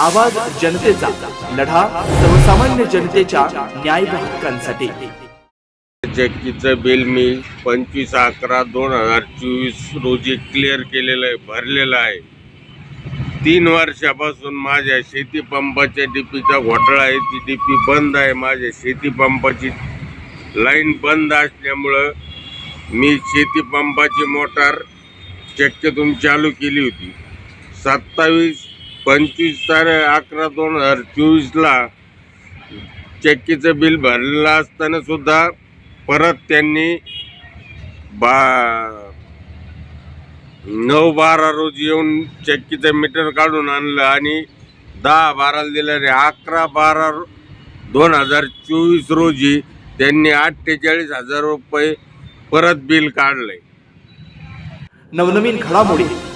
आवाज जनतेचा लढा सर्वसामान्य जनतेच्या न्याय हक्कांसाठी. जॅकीचं बिल मी पंचवीस अकरा दोन हजार चोवीस रोजी क्लिअर केलेलं आहे भरलेलं आहे. तीन वर्षापासून माझ्या शेती पंपाच्या डीपीचा घोटाळा आहे ती डीपी बंद आहे माझ्या शेती पंपाची लाईन बंद असल्यामुळं मी शेती पंपाची मोटार शक्यतून चालू केली होती. सत्तावीस पंचवीस तारीख अकरा दोन हजार चोवीसला चक्कीचं बिल भरलेलं असताना सुद्धा परत त्यांनी बा नऊ बारा रोजी येऊन चक्कीचं मीटर काढून आणलं आणि दहा बाराला दिलं आणि अकरा बारा दोन हजार चोवीस रोजी त्यांनी अठ्ठेचाळीस हजार रुपये परत बिल काढलंय. नवनवीन घडामोडी.